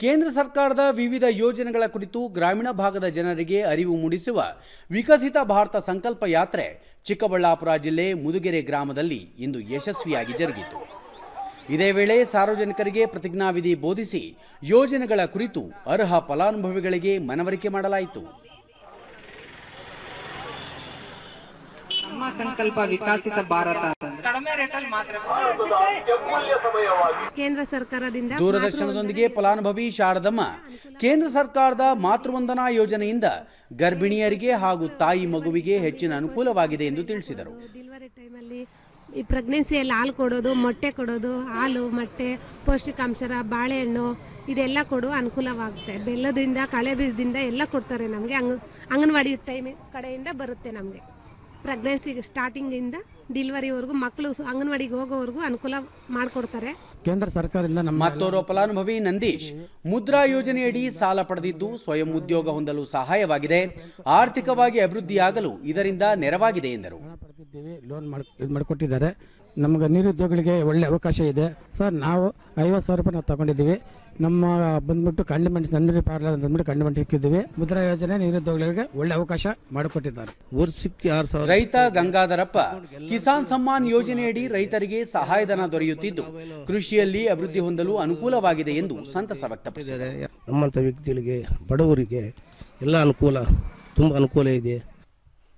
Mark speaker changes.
Speaker 1: ಕೇಂದ್ರ ಸರ್ಕಾರದ ವಿವಿಧ ಯೋಜನೆಗಳ ಕುರಿತು ಗ್ರಾಮೀಣ ಭಾಗದ ಜನರಿಗೆ ಅರಿವು ಮೂಡಿಸುವ ವಿಕಸಿತ ಭಾರತ ಸಂಕಲ್ಪ ಯಾತ್ರೆ ಚಿಕ್ಕಬಳ್ಳಾಪುರ ಜಿಲ್ಲೆ ಮುದುಗೆರೆ ಗ್ರಾಮದಲ್ಲಿ ಇಂದು ಯಶಸ್ವಿಯಾಗಿ ಜರುಗಿತು. ಇದೇ ವೇಳೆ ಸಾರ್ವಜನಿಕರಿಗೆ ಪ್ರತಿಜ್ಞಾವಿಧಿ ಬೋಧಿಸಿ ಯೋಜನೆಗಳ ಕುರಿತು ಅರ್ಹ ಫಲಾನುಭವಿಗಳಿಗೆ ಮನವರಿಕೆ ಮಾಡಲಾಯಿತು.
Speaker 2: ಸಂಕಲ್ಪ ವಿಕಸಿತ ಭಾರತ ಕಡಿಮೆ ರೇಟಲ್ಲಿ ಮಾತ್ರ.
Speaker 3: ಕೇಂದ್ರ ಸರ್ಕಾರದಿಂದ
Speaker 1: ದೂರದರ್ಶನದೊಂದಿಗೆ ಫಲಾನುಭವಿ ಶಾರದಮ್ಮ ಕೇಂದ್ರ ಸರ್ಕಾರದ ಮಾತೃವಂದನಾ ಯೋಜನೆಯಿಂದ ಗರ್ಭಿಣಿಯರಿಗೆ ಹಾಗೂ ತಾಯಿ ಮಗುವಿಗೆ ಹೆಚ್ಚಿನ ಅನುಕೂಲವಾಗಿದೆ ಎಂದು ತಿಳಿಸಿದರು.
Speaker 3: ಡೆಲಿವರಿ ಟೈಮಲ್ಲಿ ಈ ಪ್ರೆಗ್ನೆನ್ಸಿಯಲ್ಲಿ ಹಾಲು ಕೊಡೋದು ಮೊಟ್ಟೆ ಕೊಡೋದು ಹಾಲು ಮೊಟ್ಟೆ ಪೌಷ್ಟಿಕಾಂಶರ ಬಾಳೆಹಣ್ಣು ಇದೆಲ್ಲ ಕೊಡು ಅನುಕೂಲವಾಗುತ್ತೆ. ಬೆಲ್ಲದಿಂದ ಕಳೆ ಬೀಜದಿಂದ ಎಲ್ಲ ಕೊಡ್ತಾರೆ ನಮಗೆ. ಅಂಗ ಅಂಗನವಾಡಿ ಟೈಮ್ ಕಡೆಯಿಂದ ಬರುತ್ತೆ ನಮಗೆ. ಪ್ರೆಗ್ನೆನ್ಸಿಗೆ ಸ್ಟಾರ್ಟಿಂಗಿಂದ ಡಿಲಿವರಿವರೆಗೂ ಮಕ್ಕಳು ಅಂಗನವಾಡಿಗೆ ಹೋಗೋವರೆಗೂ ಅನುಕೂಲ ಮಾಡಿಕೊಡ್ತಾರೆ.
Speaker 4: ಕೇಂದ್ರ ಸರ್ಕಾರದಿಂದ ನಮ್ಮ
Speaker 1: ಮತ್ತೋರ್ವ ಫಲಾನುಭವಿ ನಂದೀಶ್ ಮುದ್ರಾ ಯೋಜನೆಯಡಿ ಸಾಲ ಪಡೆದಿದ್ದು ಸ್ವಯಂ ಉದ್ಯೋಗ ಹೊಂದಲು ಸಹಾಯವಾಗಿದೆ. ಆರ್ಥಿಕವಾಗಿ ಅಭಿವೃದ್ಧಿಯಾಗಲು ಇದರಿಂದ ನೆರವಾಗಿದೆ ಎಂದರು.
Speaker 4: ಹಣ ಪಡೆದಿದ್ದೀವಿ ಲೋನ್ ಮಾಡಿ ಇದು ಮಾಡಿಕೊಟ್ಟಿದ್ದಾರೆ. ನಮಗೆ ನಿರುದ್ಯೋಗಿಗಳಿಗೆ ಒಳ್ಳೆ ಅವಕಾಶ ಇದೆ. ಸರ್ ನಾವು ಐವತ್ತು ಸಾವಿರ ರೂಪಾಯಿ ನಾವು ತಗೊಂಡಿದ್ದೀವಿ. ನಮ್ಮ ಬಂದ್ಬಿಟ್ಟು ಕಂಡಿಮೆಂಟ್ ನಂದಿನಿ ಪಾರ್ಲರ್ ಅಂತ ಅಂದ್ಬಿಟ್ಟು ಕಂಡಿಮೆಂಟ್ ಇಕ್ಕಿದ್ದೀವಿ. ಮುದ್ರಾ ಯೋಜನೆ ನಿರುದ್ಯೋಗಿಗಳಿಗೆ ಒಳ್ಳೆ ಅವಕಾಶ ಮಾಡಿಕೊಟ್ಟಿದ್ದಾರೆ.
Speaker 5: ವರ್ಷಕ್ಕೆ ಆರು ಸಾವಿರ
Speaker 1: ರೈತ ಗಂಗಾಧರಪ್ಪ ಕಿಸಾನ್ ಸಮ್ಮಾನ್ ಯೋಜನೆಯಡಿ ರೈತರಿಗೆ ಸಹಾಯಧನ ದೊರೆಯುತ್ತಿದ್ದು ಕೃಷಿಯಲ್ಲಿ ಅಭಿವೃದ್ಧಿ ಹೊಂದಲು ಅನುಕೂಲವಾಗಿದೆ ಎಂದು ಸಂತಸ ವ್ಯಕ್ತಪಡಿಸಿದ್ದಾರೆ.
Speaker 5: ನಮ್ಮಂಥ ವ್ಯಕ್ತಿಗಳಿಗೆ ಬಡವರಿಗೆ ಎಲ್ಲ ಅನುಕೂಲ ತುಂಬ ಅನುಕೂಲ ಇದೆ.